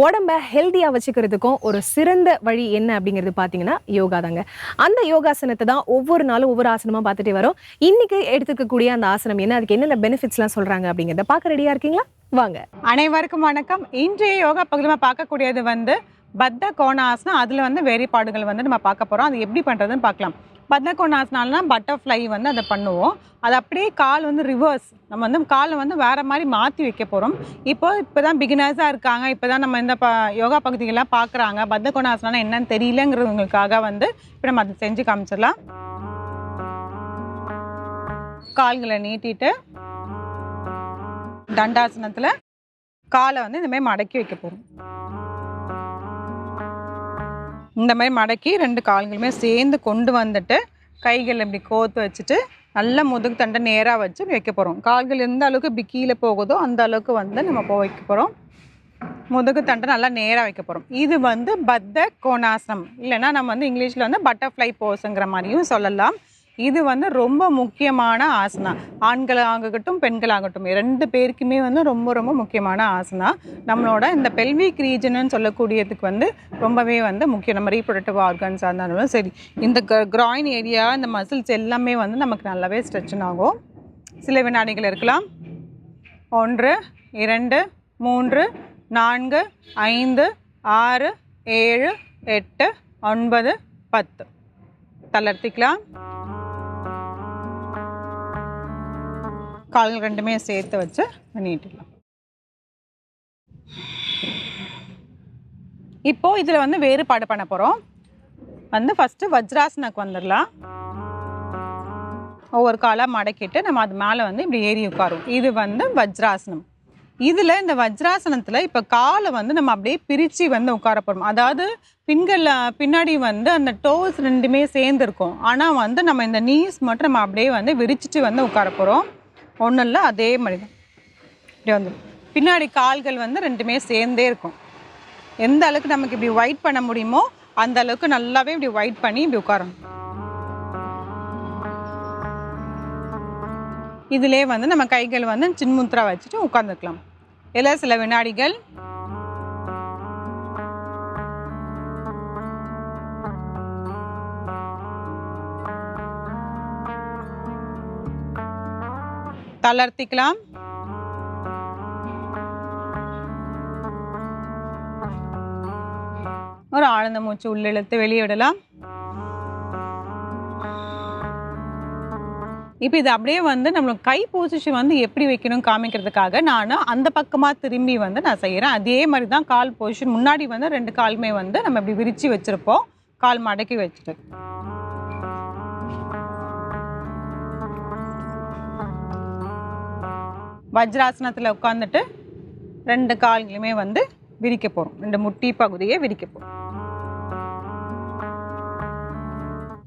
உடம்ப ஹெல்த்தியாக வச்சுக்கிறதுக்கும் ஒரு சிறந்த வழி என்ன அப்படிங்கிறது பார்த்தீங்கன்னா யோகா தாங்க. அந்த யோகாசனத்தை தான் ஒவ்வொரு நாளும் ஒவ்வொரு ஆசனமாக பார்த்துட்டே வரோம். இன்றைக்கி எடுத்துக்கக்கூடிய அந்த ஆசனம் என்ன? அதுக்கு என்னென்ன பெனிஃபிட்ஸ்லாம் சொல்கிறாங்க அப்படிங்கிறத பார்க்க ரெடியாக இருக்கீங்களா? வாங்க. அனைவருக்கும் வணக்கம். இன்றைய யோகா பகுதியில் பார்க்கக்கூடியது வந்து பத்த கோணாசனம். அதில் வந்து வேறுபாடுகள் வந்து நம்ம பார்க்க போகிறோம் அது எப்படி பண்ணுறதுன்னு பார்க்கலாம். பத்மகோணாசனால்னா பட்டர்ஃப்ளை வந்து அதை பண்ணுவோம். அது அப்படியே கால் வந்து ரிவர்ஸ் நம்ம வந்து காலை வந்து வேறு மாதிரி மாற்றி வைக்க போகிறோம் இப்போ இப்போ தான் பிகினர்ஸாக இருக்காங்க. இப்போ தான் நம்ம இந்த ப யோகா பகுதிகள்லாம் பார்க்குறாங்க. பத்த என்னன்னு தெரியலங்கிறவங்களுக்காக வந்து இப்போ நம்ம அதை செஞ்சு காமிச்சிடலாம். கால்களை நீட்டிட்டு தண்டாசனத்தில் காலை வந்து இந்தமாதிரி மடக்கி வைக்க போகிறோம் இந்த மாதிரி மடக்கி ரெண்டு கால்களுமே சேர்ந்து கொண்டு வந்துட்டு கைகள் இப்படி கோத்து வச்சுட்டு நல்லா முதுகு தண்டை நேராக வச்சு வைக்க போகிறோம் கால்கள் எந்த அளவுக்கு இப்படி கீழே போகுதோ அந்த அளவுக்கு வந்து நம்ம போ வைக்க போகிறோம் முதுகு தண்டை நல்லா நேராக வைக்க போகிறோம் இது வந்து பத்த கோணாசனம். இல்லைன்னா நம்ம வந்து இங்கிலீஷில் வந்து பட்டர்ஃப்ளை போஸுங்கிற மாதிரியும் சொல்லலாம். இது வந்து ரொம்ப முக்கியமான ஆசனா. ஆண்களாகட்டும் பெண்களாகட்டும் ரெண்டு பேருக்குமே வந்து ரொம்ப ரொம்ப முக்கியமான ஆசனா. நம்மளோட இந்த பெல்விக் ரீஜன்னு சொல்லக்கூடியதுக்கு வந்து ரொம்பவே வந்து முக்கியம். நம்ம ரீப்ரொடக்டிவ் ஆர்கன்ஸாக இருந்தாலும் சரி இந்த கிராயின் ஏரியா இந்த மசில்ஸ் எல்லாமே வந்து நமக்கு நல்லாவே ஸ்ட்ரெச்சன் ஆகும். சில வினாடிகள் இருக்கலாம். ஒன்று இரண்டு மூன்று நான்கு ஐந்து ஆறு ஏழு எட்டு ஒன்பது பத்து. தளர்த்திக்கலாம். கால்கள் ரெண்டுமே சேர்த்து வச்சு பண்ணிட்டுலாம். இப்போ இதில் வந்து வேறுபாடு பண்ண போகிறோம் வந்து ஃபஸ்ட்டு வஜ்ராசனாக்கு வந்துடலாம். ஒவ்வொரு காலாக மடக்கிட்டு நம்ம அது மேலே வந்து இப்படி ஏறி உட்காரும் இது வந்து வஜ்ராசனம். இதில் இந்த வஜ்ராசனத்தில் இப்போ காலை வந்து நம்ம அப்படியே பிரித்து வந்து உட்கார போகிறோம் அதாவது பின்களில் பின்னாடி வந்து அந்த டோஸ் ரெண்டுமே சேர்ந்துருக்கும். ஆனால் வந்து நம்ம இந்த நீஸ் மட்டும் நம்ம அப்படியே வந்து விரிச்சிட்டு வந்து உட்கார போகிறோம் ஒன்றும் இல்லை அதே மாதிரி தான் இப்படி வந்து பின்னாடி கால்கள் வந்து ரெண்டுமே சேர்ந்தே இருக்கும். எந்த அளவுக்கு நமக்கு இப்படி ஒயிட் பண்ண முடியுமோ அந்த அளவுக்கு நல்லாவே இப்படி ஒயிட் பண்ணி இப்படி உட்காரணும். இதிலே வந்து நம்ம கைகள் வந்து சின்முத்ரா வச்சுட்டு உட்காந்துக்கலாம் இல்லை சில வினாடிகள் தளர்த்திக்கலாம். ஒரு ஆழ்ந்த மூச்சு உள்ளிழுத்து வெளியிடலாம். இப்போ இது அப்படியே வந்து நம்மளுக்கு கை பொசிஷன் வந்து எப்படி வைக்கணும் காமிக்கிறதுக்காக நான் அந்த பக்கமாக திரும்பி வந்து நான் செய்கிறேன் அதே மாதிரி தான் கால் பொசிஷன் முன்னாடி வந்து ரெண்டு காலுமே வந்து நம்ம இப்படி விரித்து வச்சுருப்போம். கால் மடக்கி வச்சுட்டு. வஜ்ராசனத்தில் உட்காந்துட்டு ரெண்டு கால்களையுமே வந்து விரிக்க போகிறோம் ரெண்டு முட்டி பகுதியை விரிக்க போகிறோம்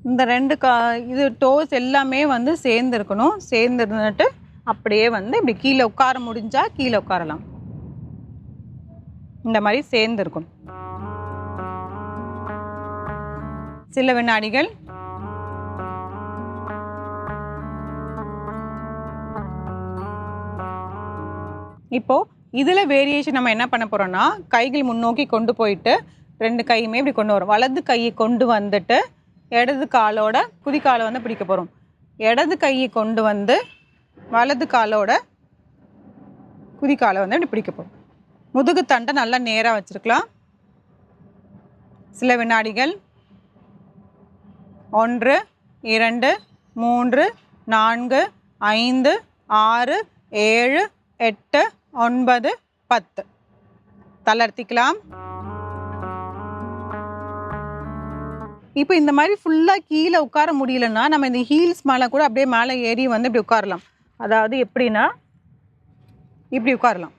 இந்த ரெண்டு கா இது டோஸ் எல்லாமே வந்து சேர்ந்துருக்கணும். சேர்ந்துருந்துட்டு அப்படியே வந்து இப்படி கீழே உட்கார முடிஞ்சால் கீழே உட்காரலாம். இந்த மாதிரி சேர்ந்துருக்கணும். சில வினாடிகள் இப்போது இதில் வேரியேஷன் நம்ம என்ன பண்ண போகிறோன்னா கைகள் முன்னோக்கி கொண்டு போயிட்டு ரெண்டு கையுமே இப்படி கொண்டு வரும். வலது கையை கொண்டு வந்துட்டு இடது காலோட குதிக்காலை வந்து பிடிக்க போகிறோம் இடது கையை கொண்டு வந்து வலது காலோட குதிக்காலை வந்து இப்படி பிடிக்க போகிறோம் முதுகு தண்டை நல்லா நேராக வச்சுருக்கலாம். சில வினாடிகள் ஒன்று இரண்டு மூன்று நான்கு ஐந்து ஆறு ஏழு எட்டு ஒன்பது பத்து. தளர்த்திக்கலாம். இப்போ இந்த மாதிரி ஃபுல்லாக கீழே உட்கார முடியலன்னா நம்ம இந்த ஹீல்ஸ் மேலே கூட அப்படியே மேலே ஏறி வந்து இப்படி உட்காரலாம். அதாவது எப்படின்னா இப்படி உட்காரலாம்.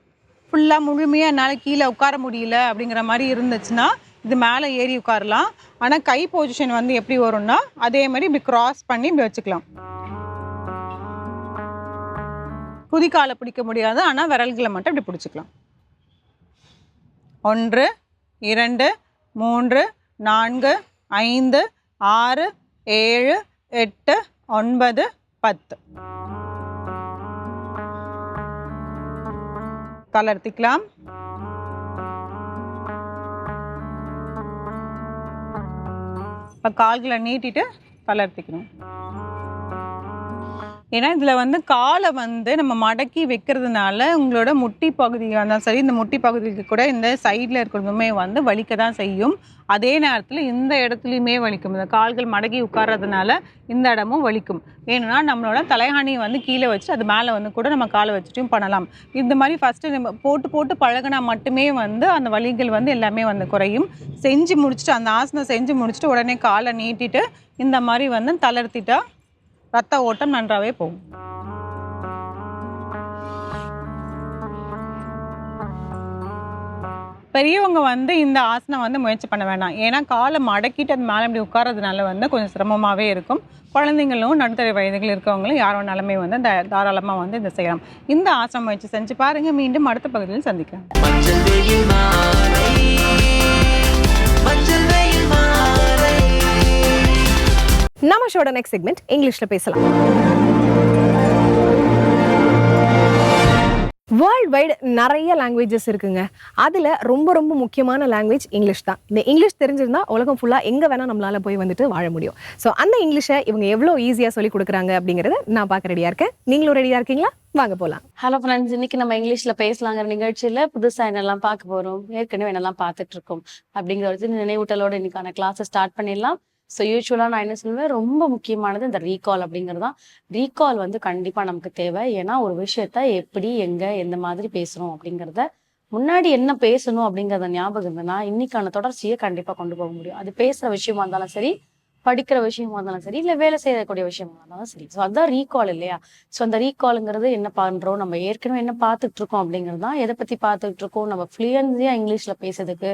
ஃபுல்லாக முழுமையாக என்னால் கீழே உட்கார முடியல அப்படிங்கிற மாதிரி இருந்துச்சுன்னா இது மேலே ஏறி உட்காரலாம். ஆனால் கை பொசிஷன் வந்து எப்படி வரும்னா அதே மாதிரி இப்படி கிராஸ் பண்ணி இப்படி வச்சுக்கலாம். குதிக்காலை பிடிக்க முடியாது. ஆனால் விரல்களை மட்டும் இப்படி பிடிச்சிக்கலாம். ஒன்று இரண்டு மூன்று நான்கு ஐந்து ஆறு ஏழு எட்டு ஒன்பது பத்து. தளர்த்திக்கலாம் இப்போ கால்களை நீட்டிட்டு தளர்த்திக்கணும் ஏன்னா இதில் வந்து காலை வந்து நம்ம மடக்கி வைக்கிறதுனால உங்களோட முட்டி பகுதியாக இருந்தாலும் சரி இந்த முட்டி பகுதிக்கு கூட இந்த சைடில் இருக்கிறதுமே வந்து வலிக்க தான் செய்யும். அதே நேரத்தில் இந்த இடத்துலையுமே வலிக்கும். இந்த கால்கள் மடக்கி உட்கார்றதுனால இந்த இடமும் வலிக்கும். ஏன்னா நம்மளோட தலைகாணி வந்து கீழே வச்சு அது மேலே வந்து கூட நம்ம காலை வச்சுட்டும் பண்ணலாம். இந்த மாதிரி ஃபஸ்ட்டு நம்ம போட்டு போட்டு பழகினா மட்டுமே வந்து அந்த வலிகள் வந்து எல்லாமே வந்து குறையும். செஞ்சு முடிச்சுட்டு அந்த ஆசனம் செஞ்சு முடிச்சுட்டு உடனே காலை நீட்டிட்டு இந்த மாதிரி வந்து தளர்த்திட்டா ரத்த ஓட்டம் நன்றாகவே போகும். பெரியவங்க வந்து இந்த ஆசனம் வந்து முயற்சி பண்ண வேண்டாம் ஏன்னா காலை மடக்கிட்டு அது மேலே இப்படி உட்கார்றதுனால வந்து கொஞ்சம் சிரமமாகவே இருக்கும். குழந்தைங்களும் நடுத்தர வயதுகள் இருக்கவங்களும் யார் வேணாலுமே வந்து த தாராளமாக வந்து இதை செய்யலாம். இந்த ஆசனம் முயற்சி செஞ்சு பாருங்கள் மீண்டும் அடுத்த பகுதியில் சந்திக்கலாம். நம்ம ஷோட நெக்ஸ்ட் செக்மெண்ட் இங்கிலீஷில் பேசலாம். வேர்ல்ட் வைடு நிறைய லாங்குவேஜஸ் இருக்குங்க. அதில் ரொம்ப ரொம்ப முக்கியமான லாங்குவேஜ் இங்கிலீஷ் தான். இந்த இங்கிலீஷ் தெரிஞ்சிருந்தா உலகம் ஃபுல்லாக எங்கே வேணால் நம்மளால் போய் வந்துட்டு வாழ முடியும். ஸோ அந்த இங்கிலீஷை இவங்க எவ்வளோ ஈஸியாக சொல்லி கொடுக்குறாங்க அப்படிங்கிறத நான் பார்க்க ரெடியாக இருக்கேன். நீங்களும் ரெடியாக இருக்கீங்களா? வாங்க போகலாம் ஹலோ ஃப்ரெண்ட்ஸ் இன்னைக்கு நம்ம இங்கிலீஷ்ல பேசலாங்கிற நிகழ்ச்சியில புதுசா என்னெல்லாம் பார்க்க போறோம் ஏற்கனவே என்னெல்லாம் பார்த்துட்டு இருக்கோம் அப்படிங்கிற ஒரு நினைவூட்டலோட இன்னைக்கான கிளாஸை ஸ்டார்ட் பண்ணிடலாம். ஸோ யூஸ்வலாக நான் என்ன சொல்லுவேன் ரொம்ப முக்கியமானது இந்த ரீகால் அப்படிங்கிறது தான். ரீகால் வந்து கண்டிப்பாக நமக்கு தேவை. ஏன்னா ஒரு விஷயத்த எப்படி எங்கே எந்த மாதிரி பேசுகிறோம் அப்படிங்கிறத முன்னாடி என்ன பேசணும் அப்படிங்கிறத ஞாபகம் இருந்ததுன்னா இன்னைக்கான தொடர்ச்சியை கண்டிப்பாக கொண்டு போக முடியும். அது பேசுகிற விஷயமா இருந்தாலும் சரி படிக்கிற விஷயமா இருந்தாலும் சரி இல்லை வேலை செய்யக்கூடிய விஷயமா இருந்தாலும் சரி. ஸோ அதுதான் ரீகால் இல்லையா? ஸோ அந்த ரீகாலுங்கிறது என்ன பண்ணுறோம் நம்ம ஏற்கனவே என்ன பார்த்துட்டு இருக்கோம் அப்படிங்கிறது தான் எதை பற்றி பார்த்துட்டு இருக்கோம். நம்ம ஃப்ளூயன்ஸியா இங்கிலீஷில் பேசுறதுக்கு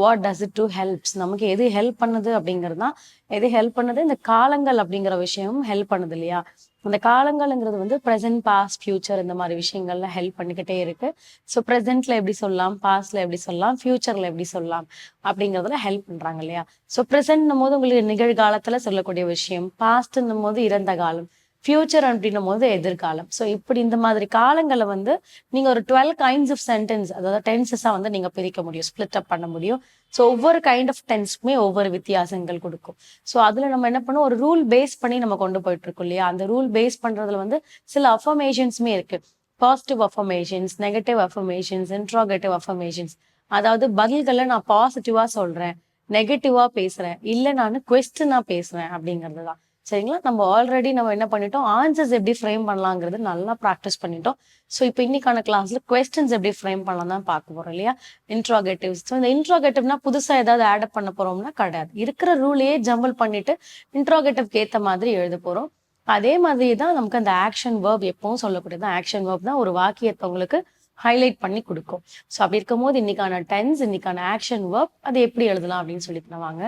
what does it do helps நமக்கு எது ஹெல்ப் பண்ணுது அப்படிங்கிறது தான் எது ஹெல்ப் பண்ணுது? இந்த காலங்கள் அப்படிங்கிற விஷயமும் ஹெல்ப் பண்ணுது இல்லையா? அந்த காலங்கள்ங்கிறது வந்து ப்ரெசென்ட் பாஸ்ட் ஃபியூச்சர் இந்த மாதிரி விஷயங்கள்ல ஹெல்ப் பண்ணிக்கிட்டே இருக்கு. ஸோ ப்ரெசென்ட்ல எப்படி சொல்லலாம்? பாஸ்ட்ல எப்படி சொல்லலாம்? ஃபியூச்சர்ல எப்படி சொல்லலாம்? அப்படிங்கிறதுல ஹெல்ப் பண்றாங்க இல்லையா? ஸோ ப்ரெசென்ட்னும் போது உங்களுக்கு நிகழ்காலத்துல சொல்லக்கூடிய விஷயம் பாஸ்ட்ன்னும் போது இறந்த காலம். ஃபியூச்சர் அப்படின்னும் போது எதிர்காலம். ஸோ இப்படி இந்த மாதிரி காலங்களை வந்து நீங்கள் ஒரு டுவெல் கைண்ட்ஸ் ஆஃப் சென்டென்ஸ் அதாவது டென்சஸாக வந்து நீங்கள் பிரிக்க முடியும் ஸ்பிளிட் அப் பண்ண முடியும். ஸோ ஒவ்வொரு கைண்ட் ஆஃப் டென்ஸ்க்குமே ஒவ்வொரு வித்தியாசங்கள் கொடுக்கும். ஸோ அதில் நம்ம என்ன பண்ணுவோம்? ஒரு ரூல் பேஸ் பண்ணி நம்ம கொண்டு போயிட்டு இருக்கோம் இல்லையா? அந்த ரூல் பேஸ் பண்ணுறதுல வந்து சில அஃபர்மேஷன்ஸுமே இருக்கு. Positive affirmations negative affirmations interrogative affirmations அதாவது பதில்களை நான் பாசிட்டிவாக சொல்கிறேன் நெகட்டிவாக பேசுகிறேன் இல்லை நான் கொஸ்டினாக பேசுகிறேன் அப்படிங்கிறது தான். சரிங்களா? நம்ம ஆல்ரெடி நம்ம என்ன பண்ணிட்டோம்? ஆன்சர்ஸ் எப்படி ஃப்ரேம் பண்ணலாங்கிறது நல்லா ப்ராக்டிஸ் பண்ணிட்டோம். ஸோ இப்போ இன்னைக்கான கிளாஸ்ல கொஸ்டின்ஸ் எப்படி ஃப்ரேம் பண்ணலாம் தான் பார்க்க போறோம் இல்லையா? இன்ட்ராகேட்டிவ்ஸ் ஸோ இந்த இன்ட்ராகேட்டிவ்னா புதுசாக ஏதாவது ஆட் பண்ண போறோம்னா கிடையாது. இருக்கிற ரூலையே ஜம்பிள் பண்ணிட்டு இன்ட்ராகேட்டிவ்க்கு ஏற்ற மாதிரி எழுத போறோம். அதே மாதிரி தான் நமக்கு அந்த ஆக்ஷன் வேர்ப் எப்பவும் சொல்லக்கூடியது. ஆக்ஷன் வேர்ப் தான் ஒரு வாக்கியத்தை உங்களுக்கு ஹைலைட் பண்ணி கொடுக்கும். ஸோ அப்படி இருக்கும்போது இன்னைக்கான டென்ஸ் இன்னைக்கான ஆக்ஷன் வேர்ப் அதை எப்படி எழுதலாம் அப்படின்னு சொல்லிட்டு வாங்க.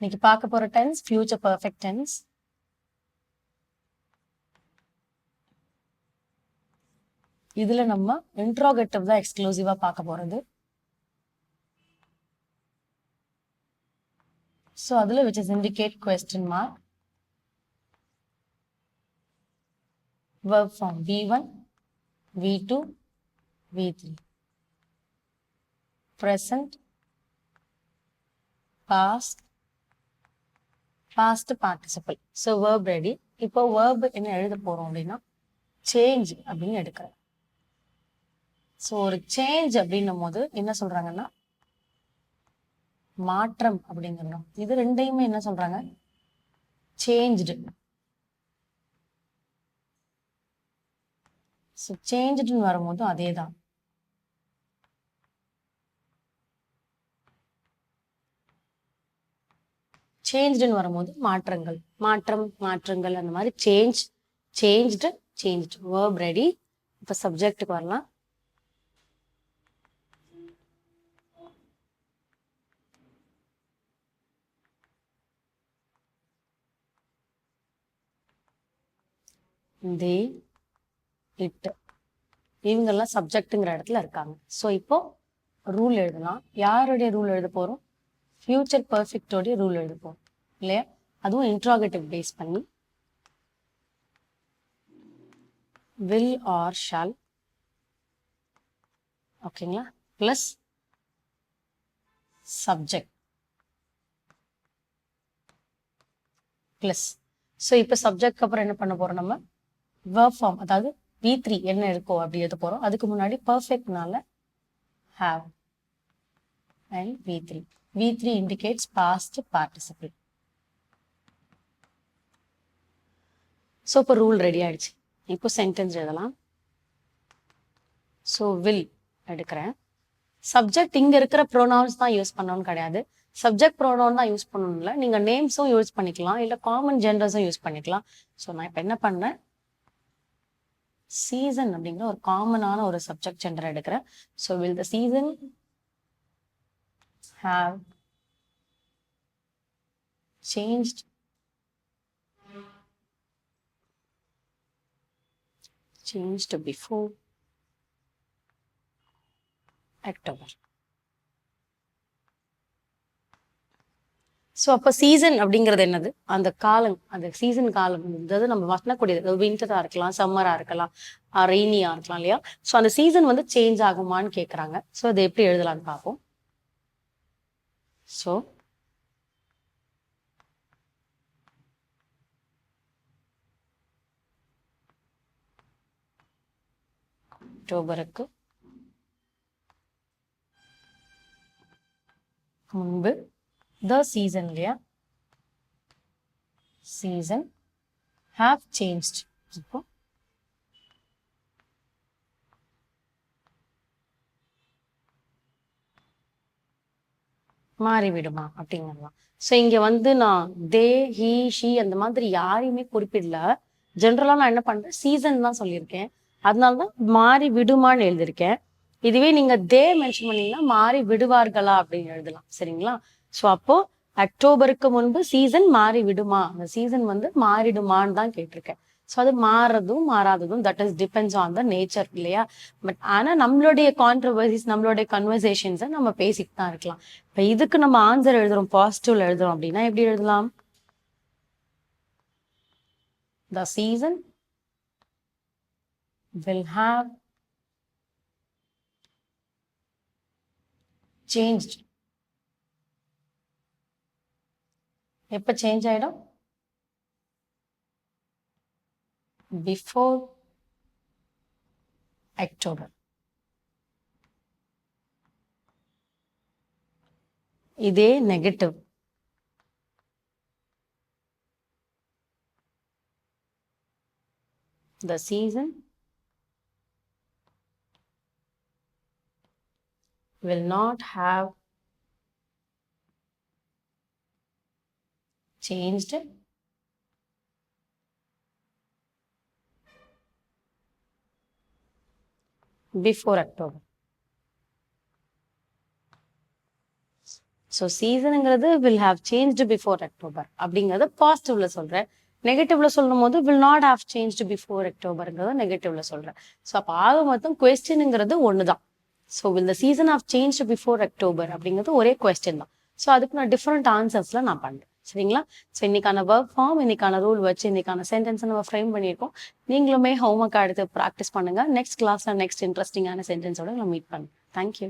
இன்னைக்கு பார்க்க போற டென்ஸ் ஃபியூச்சர் பர்ஃபெக்ட் டென்ஸ் இதுல நம்ம இன்ட்ரோகேட்டிவ் தான் எக்ஸ்க்ளூசிவா பார்க்க போறது. ஸோ அதுல which is indicate question mark verb form V1, V2, V3. Present, past, past participle so verb ready இப்போ வேர்ப் என்ன எழுத போகிறோம் அப்படின்னா சேஞ்ச் அப்படின்னு எடுக்கிறேன் ஸோ ஒரு சேஞ்ச் அப்படின்னும் போது என்ன சொல்கிறாங்கன்னா மாற்றம் அப்படிங்கிறோம். இது ரெண்டையுமே என்ன சொல்கிறாங்க சேஞ்ச்டு ஸோ சேஞ்சுன்னு வரும்போதும் அதே தான் சேஞ்சுன்னு வரும்போது மாற்றங்கள். மாற்றம் மாற்றங்கள் அந்த மாதிரி change changed change verb ready இப்போ சப்ஜெக்டுக்கு வரலாம். தி இட்டு இவங்கெல்லாம் சப்ஜெக்ட்டுங்கிற இடத்துல இருக்காங்க. ஸோ இப்போ ரூல் எழுதலாம். யாருடைய ரூல் எழுத போகிறோம் ஃபியூச்சர் பர்ஃபெக்டோடைய ரூல் எடுப்போம். இல்லையா? அதுவும் இன்ட்ராகேட்டிவ் பேஸ் பண்ணி. வில் ஆர் ஷால் ஓகேங்களா ப்ளஸ் சப்ஜெக்ட் ப்ளஸ் ஸோ இப்போ சப்ஜெக்ட் அப்புறம் என்ன பண்ண போகிறோம் நம்ம? verb ஃபார்ம் அதாவது வி த்ரீ என்ன இருக்கோ அப்படி எழுத போகிறோம் அதுக்கு முன்னாடி பர்ஃபெக்ட்னால have and V three V three indicates past so இப்போ ரூல் ரெடி ஆயிடுச்சு. இப்போ சென்டென்ஸ் எழுதலாம். ஸோ வில் எடுக்கிறேன். சப்ஜெக்ட் இங்கே இருக்கிற ப்ரோனவுன்ஸ் தான் யூஸ் பண்ணணும்னு கிடையாது. சப்ஜெக்ட் ப்ரோனவுன் தான் யூஸ் பண்ணணும்ல நீங்கள் நீங்க நேம்ஸும் யூஸ் பண்ணிக்கலாம். இல்லை காமன் ஜென்ரஸும் யூஸ் பண்ணிக்கலாம். ஸோ நான் இப்போ என்ன பண்ணேன்? சீசன் அப்படிங்கிற ஒரு காமனான ஒரு சப்ஜெக்ட் ஜெண்டர் எடுக்கிறேன். So will the season have changed. Changed before October so அப்போ சீசன் அப்படிங்கிறது என்னது? அந்த காலம் அந்த சீசன் காலம் வந்து நம்ம வசனக்கூடியது. வின்டராக இருக்கலாம் சம்மராக இருக்கலாம் ரெய்னியாக இருக்கலாம் இல்லையா? ஸோ அந்த சீசன் வந்து சேஞ்ச் ஆகுமான்னு கேட்குறாங்க ஸோ அதை எப்படி எழுதலாம்னு பார்ப்போம். ஸோ அக்டோபருக்கு முன்பு த சீசன் இல்லையா சீசன் ஹாவ் சேஞ்ச்ட் மாறிவிடுமா அப்படிங்கலாம் ஸோ இங்க வந்து நான் தே ஹீ ஷி அந்த மாதிரி யாரையுமே குறிப்பிடல. ஜென்ரலா நான் என்ன பண்றேன்? சீசன் தான் சொல்லியிருக்கேன். அதனால தான் மாறி விடுமான்னு எழுதியிருக்கேன். இதுவே நீங்க தே மென்ஷன் பண்ணீங்கன்னா மாறி விடுவார்களா அப்படின்னு எழுதலாம். சரிங்களா? ஸோ அப்போ அக்டோபருக்கு முன்பு சீசன் மாறி விடுமா அந்த சீசன் வந்து மாறிடுமான்னு தான் கேட்டிருக்கேன். ஸோ அது மாறுறதும் மாறாததும் that is depends on the nature இல்லையா? பட் ஆனா நம்மளுடைய கான்ட்ரவர்சிஸ் நம்மளுடைய கன்வர்சேஷன்ஸை நம்ம பேசிட்டு தான் இருக்கலாம். இப்போ இதுக்கு நம்ம ஆன்சர் எழுதுறோம் பாசிட்டிவ்ல எழுதுறோம் அப்படின்னா எப்படி எழுதலாம்? The season will have changed. எப்போ சேஞ்ச் ஆயிடும்? before October. ఇదే negative. The season will not have changed before October so சீசனுங்கிறது will have changed before October அப்படிங்கிறத பாசிட்டிவ்ல சொல்றேன். நெகட்டிவ்ல சொல்லும் போது will not have changed before அக்டோபர்ங்கிறத நெகட்டிவ்ல சொல்றேன். ஸோ அப்போ ஆக மொத்தம் கொஸ்டினுங்கிறது ஒன்று தான் so will the season have change before October அப்படிங்கிறது ஒரே கொஸ்டின் தான். ஸோ அதுக்கு நான் டிஃப்ரெண்ட் ஆன்சர்ஸ்ல நான் பண்றேன். சரிங்களா? ஸோ இன்னைக்கான ஒர்க் ஃபார்ம் இன்னைக்கான ரூல் வச்சு இன்னைக்கான சென்டென்ஸ் நம்ம ஃப்ரேம் பண்ணியிருக்கோம். நீங்களுமே ஹோம்ஒர்க் எடுத்து ப்ராக்டிஸ் பண்ணுங்க. நெக்ஸ்ட் கிளாஸ்ல நெக்ஸ்ட் இன்ட்ரெஸ்டிங்கான சென்டென்ஸோட நம்ம மீட் பண்ணுறேன் தேங்க்யூ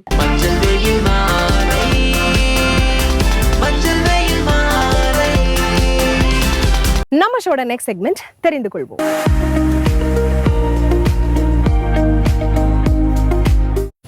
நம்ம ஷோட நெக்ஸ்ட் செக்மெண்ட் தெரிந்து கொள்வோம்.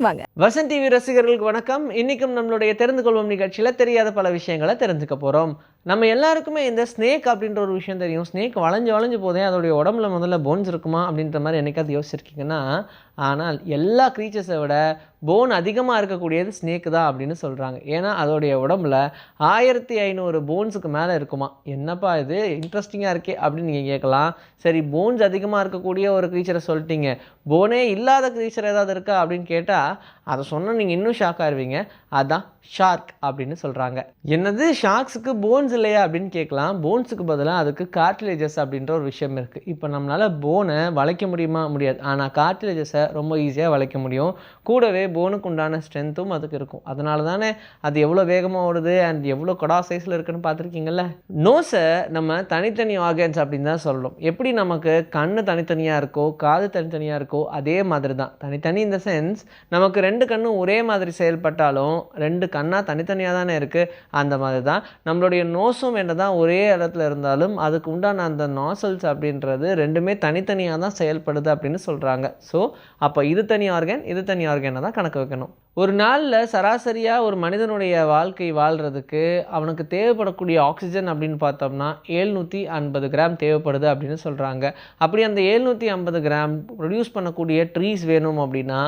வாங்க. வசந்த் டிவி ரசிகர்களுக்கு வணக்கம். இன்றைக்கும் நம்மளுடைய தெரிந்து கொள்வோம் நிகழ்ச்சியில் தெரியாத பல விஷயங்களை தெரிஞ்சுக்க போகிறோம் நம்ம எல்லாருக்குமே இந்த ஸ்னேக் அப்படின்ற ஒரு விஷயம் தெரியும். ஸ்னேக் வளைஞ்சு வளைஞ்சு போதே அதோடைய உடம்புல முதல்ல போன்ஸ் இருக்குமா அப்படின்ற மாதிரி என்னைக்காவது யோசிச்சிருக்கீங்கன்னா ஆனால் எல்லா க்ரீச்சர்ஸை விட போன் அதிகமாக இருக்கக்கூடியது ஸ்னேக் தான் அப்படின்னு சொல்கிறாங்க ஏன்னா அதோடைய உடம்புல ஆயிரத்தி ஐநூறு போன்ஸுக்கு மேலே இருக்குமா? என்னப்பா இது? இன்ட்ரெஸ்டிங்காக இருக்கே அப்படின்னு நீங்கள் கேட்கலாம். சரி போன்ஸ் அதிகமாக இருக்கக்கூடிய ஒரு க்ரீச்சரை சொல்லிட்டீங்க. போனே இல்லாத க்ரீச்சர் ஏதாவது இருக்கா அப்படின்னு கேட்டால் அதை சொன்னால் நீங்கள் இன்னும் ஷாக் ஆயிருவீங்க. அதான் ஷார்க் அப்படின்னு சொல்கிறாங்க என்னது ஷார்க்ஸுக்கு போன்ஸ் இல்லையா அப்படின்னு கேட்கலாம். போன்ஸுக்கு பதிலாக அதுக்கு கார்டிலேஜஸ் அப்படின்ற ஒரு விஷயம் இருக்குது இப்போ நம்மளால் போனை வளைக்க முடியுமா? முடியாது. ஆனால் கார்டிலேஜஸை ரொம்ப ஈஸியாக வளைக்க முடியும். கூடவே போனுக்கு உண்டான ஸ்ட்ரென்த்தும் அதுக்கு இருக்கும். அதனால தானே அது எவ்வளோ வேகமாக ஓடுது அண்ட் எவ்வளோ கொடா சைஸில் இருக்குன்னு பார்த்துருக்கீங்கல்ல? நோஸை நம்ம தனித்தனி ஆர்கன்ஸ் அப்படின்னு தான் சொல்லணும் எப்படி நமக்கு கண் தனித்தனியாக இருக்கோ காது தனித்தனியாக இருக்கோ அதே மாதிரி தான் தனித்தனி இந்த சென்ஸ் நமக்கு ரெண்டு கண்ணும் ஒரே மாதிரி செயல்பட்டாலும் ரெண்டு கண்ணாக தனித்தனியாக தானே இருக்குது அந்த மாதிரி தான் நம்மளுடைய நோஸும் என்ன தான் ஒரே இடத்துல இருந்தாலும் அதுக்கு உண்டான அந்த நாசல்ஸ் அப்படின்றது ரெண்டுமே தனித்தனியாக தான் செயல்படுது அப்படின்னு சொல்கிறாங்க ஸோ அப்போ இது தனி ஆர்கன் இது தனி ஆர்கனை தான் கணக்கு வைக்கணும்? ஒரு நாளில் சராசரியாக ஒரு மனிதனுடைய வாழ்க்கை வாழ்கிறதுக்கு அவனுக்கு தேவைப்படக்கூடிய ஆக்சிஜன் அப்படின்னு பார்த்தோம்னா ஏழ்நூற்றி ஐம்பது கிராம் தேவைப்படுது அப்படின்னு சொல்கிறாங்க அப்படி அந்த ஏழ்நூற்றி ஐம்பது கிராம் ப்ரொடியூஸ் பண்ணக்கூடிய ட்ரீஸ் வேணும் அப்படின்னா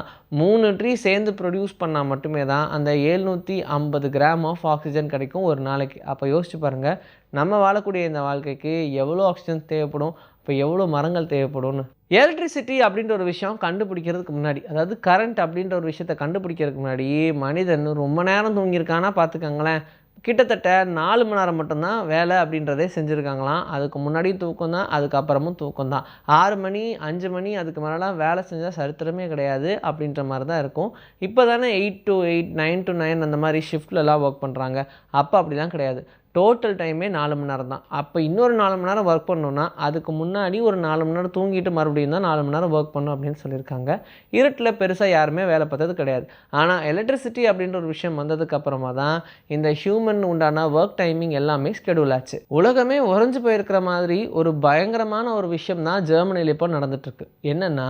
மூணு ட்ரீ சேர்ந்து ப்ரொடியூஸ் பண்ணால் மட்டுமே தான் அந்த ஏழ்நூற்றி ஐம்பது கிராம் ஆஃப் ஆக்சிஜன் கிடைக்கும் ஒரு நாளைக்கு. அப்போ யோசிச்சு பாருங்கள் நம்ம வாழக்கூடிய இந்த வாழ்க்கைக்கு எவ்வளோ ஆக்சிஜன் தேவைப்படும்? இப்போ எவ்வளோ மரங்கள் தேவைப்படும்னு? எலக்ட்ரிசிட்டி அப்படின்ற ஒரு விஷயம் கண்டுபிடிக்கிறதுக்கு முன்னாடி அதாவது கரண்ட் அப்படின்ற ஒரு விஷயத்தை கண்டுபிடிக்கிறதுக்கு முன்னாடி மனிதன் ரொம்ப நேரம் தூங்கியிருக்கானா பார்த்துக்கங்களேன். கிட்டத்தட்ட நாலு மணி நேரம் மட்டும்தான் வேலை அப்படின்றதே செஞ்சுருக்காங்களாம். அதுக்கு முன்னாடி தூக்கம் தான் அதுக்கப்புறமும் தூக்கம் தான். ஆறு மணி அஞ்சு மணி அதுக்கு மேலாம் வேலை செஞ்சால் சரித்திரமே கிடையாது அப்படின்ற மாதிரி தான் இருக்கும். இப்போ தானே eight to eight nine to nine அந்த மாதிரி ஷிஃப்ட்லலாம் ஒர்க் பண்ணுறாங்க அப்போ அப்படிலாம் கிடையாது. டோட்டல் டைமே நாலு மணி நேரம் தான் அப்போ இன்னொரு நாலு மணி நேரம் ஒர்க் பண்ணோன்னா அதுக்கு முன்னாடி ஒரு நாலு மணி நேரம் தூங்கிட்டு மறுபடியும் தான் நாலு மணி நேரம் ஒர்க் பண்ணணும் அப்படின்னு சொல்லியிருக்காங்க. இருட்டில் பெருசாக யாருமே வேலை பார்த்தது கிடையாது. ஆனால் எலக்ட்ரிசிட்டி அப்படின்ற ஒரு விஷயம் வந்ததுக்கப்புறமா தான் இந்த ஹியூமன் உண்டான ஒர்க் டைமிங் எல்லாமே ஸ்கெடியூல் ஆச்சு. உலகமே உறைஞ்சு போயிருக்கிற மாதிரி ஒரு பயங்கரமான ஒரு விஷயம் தான் ஜெர்மனியில் இப்போ நடந்துட்டுருக்கு என்னென்னா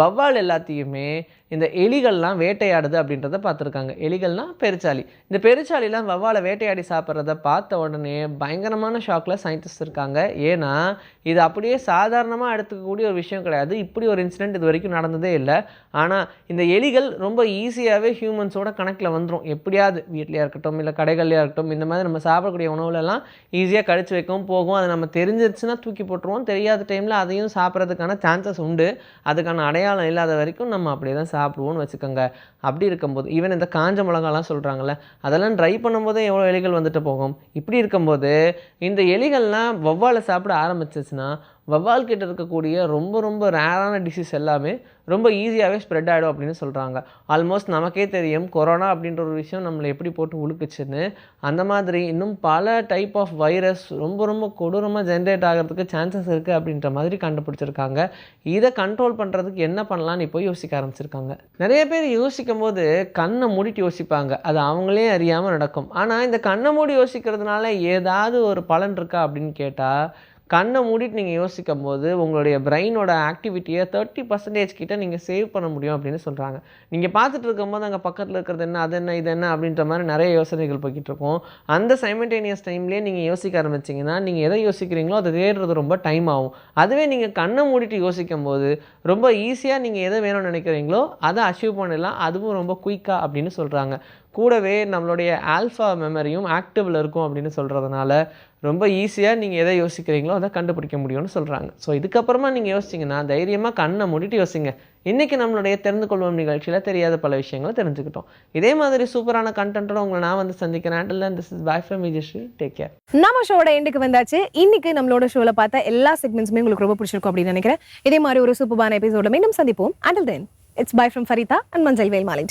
வவ்வால் எல்லாத்தையுமே இந்த எலிகள்லாம் வேட்டையாடுது அப்படின்றத பார்த்துருக்காங்க. எலிகள்லாம் பெருச்சாளி. இந்த பெருச்சாளிலாம் வவ்வாலை வேட்டையாடி சாப்பிட்றத பார்த்த உடனே பயங்கரமான ஷாக்கில் சயின்டிஸ்ட் இருக்காங்க. ஏன்னா இது அப்படியே சாதாரணமாக எடுத்துக்கக்கூடிய ஒரு விஷயம் கிடையாது. இப்படி ஒரு இன்சிடெண்ட் இது வரைக்கும் நடந்ததே இல்லை. ஆனால் இந்த எலிகள் ரொம்ப ஈஸியாகவே ஹியூமன்ஸோட கணக்கில் வந்துடும் எப்படியாவது வீட்லையா இருக்கட்டும் இல்லை கடைகள்லையாக இருக்கட்டும் இந்த மாதிரி நம்ம சாப்பிடக்கூடிய உணவுலலாம் ஈஸியாக கடிச்சு வைக்கவும் போகும் அது நம்ம தெரிஞ்சிருச்சுன்னா தூக்கி போட்டுருவோம். தெரியாத டைமில் அதையும் சாப்பிட்றதுக்கான சான்சஸ் உண்டு. அதுக்கான அடையாளம் இல்லாத வரைக்கும் நம்ம அப்படியே தான் சாப்பிடுவோம்னு வச்சுக்கோங்க. அப்படி இருக்கும்போது ஈவன் இந்த காஞ்ச மிளகாலாம் சொல்கிறாங்கல்ல அதெல்லாம் ட்ரை பண்ணும்போதே எவ்வளோ எலிகள் வந்துட்டு போகும்? இப்படி இருக்கும்போது இந்த எலிகள்லாம் வௌவாலை சாப்பிட ஆரம்பிச்சிச்சுன்னா வவ்வால் கிட்ட இருக்கக்கூடிய ரொம்ப ரொம்ப ரேரான டிசீஸ் எல்லாமே ரொம்ப ஈஸியாகவே ஸ்ப்ரெட் ஆகிடும் அப்படின்னு சொல்கிறாங்க ஆல்மோஸ்ட் நமக்கே தெரியும் கொரோனா அப்படின்ற ஒரு விஷயம் நம்மளை எப்படி போட்டு உழுக்குச்சுன்னு அந்த மாதிரி இன்னும் பல டைப் ஆஃப் வைரஸ் ரொம்ப ரொம்ப கொடூரமாக ஜென்ரேட் ஆகிறதுக்கு சான்சஸ் இருக்குது அப்படின்ற மாதிரி கண்டுபிடிச்சிருக்காங்க. இதை கண்ட்ரோல் பண்ணுறதுக்கு என்ன பண்ணலாம்னு இப்போ யோசிக்க ஆரம்பிச்சிருக்காங்க. நிறைய பேர் யோசிக்கும் போது கண்ணை மூடிட்டு யோசிப்பாங்க. அது அவங்களே அறியாமல் நடக்கும். ஆனால் இந்த கண்ணை மூடி யோசிக்கிறதுனால ஏதாவது ஒரு பலன் இருக்கா அப்படின்னு கேட்டால் கண்ணை மூடிட்டு நீங்கள் யோசிக்கும் போது உங்களுடைய பிரெயினோட ஆக்டிவிட்டியை தேர்ட்டி பர்சன்டேஜ் கிட்டே நீங்கள் சேவ் பண்ண முடியும் அப்படின்னு சொல்கிறாங்க நீங்கள் பார்த்துட்டு இருக்கும்போது அங்கே பக்கத்தில் இருக்கிறது என்ன அது என்ன இது என்ன அப்படின்ற மாதிரி நிறைய யோசனைகள் போய்கிட்டு இருக்கும். அந்த சைமல்டேனியஸ் டைம்லேயே நீங்கள் யோசிக்க ஆரம்பிச்சிங்கன்னா நீங்கள் எதை யோசிக்கிறீங்களோ அதை தேடுறது ரொம்ப டைம் ஆகும். அதுவே நீங்கள் கண்ணை மூடிட்டு யோசிக்கும் போது ரொம்ப ஈஸியாக நீங்கள் எதை வேணும்னு நினைக்கிறீங்களோ அதை அச்சீவ் பண்ணிடலாம். அதுவும் ரொம்ப குயிக்காக அப்படின்னு சொல்கிறாங்க கூடவே நம்மளுடைய ஆல்ஃபா மெமரியும் ஆக்டிவில் இருக்கும் அப்படின்னு சொல்கிறதுனால ரொம்ப ஈஸியாக நீங்கள் எதை யோசிக்கிறீங்களோ அதை கண்டுபிடிக்க முடியும்னு சொல்கிறாங்க ஸோ இதுக்கப்புறமா நீங்கள் யோசிச்சிங்கன்னா தைரியமாக கண்ணை மூடிட்டு யோசிங்க. இன்றைக்கி நம்மளுடைய தெரிந்து கொள்வோம் நிகழ்ச்சியில் தெரியாத பல விஷயங்களை தெரிஞ்சுக்கிட்டோம். இதே மாதிரி சூப்பரான கண்டென்ட்டோட உங்களை நான் வந்து சந்திக்கிறேன். This is bye from Vijayasri take care நம்ம ஷோட எண்டுக்கு வந்தாச்சு. இன்னைக்கு நம்மளோட ஷோவில் பார்த்த எல்லா செக்மெண்ட்ஸுமே உங்களுக்கு ரொம்ப பிடிச்சிருக்கும் அப்படின்னு நினைக்கிறேன். இதே மாதிரி ஒரு சூப்பரான எபிசோட மீண்டும் சந்திப்போம். Until then it's bye from Farida and மஞ்சள் வேல் மாலை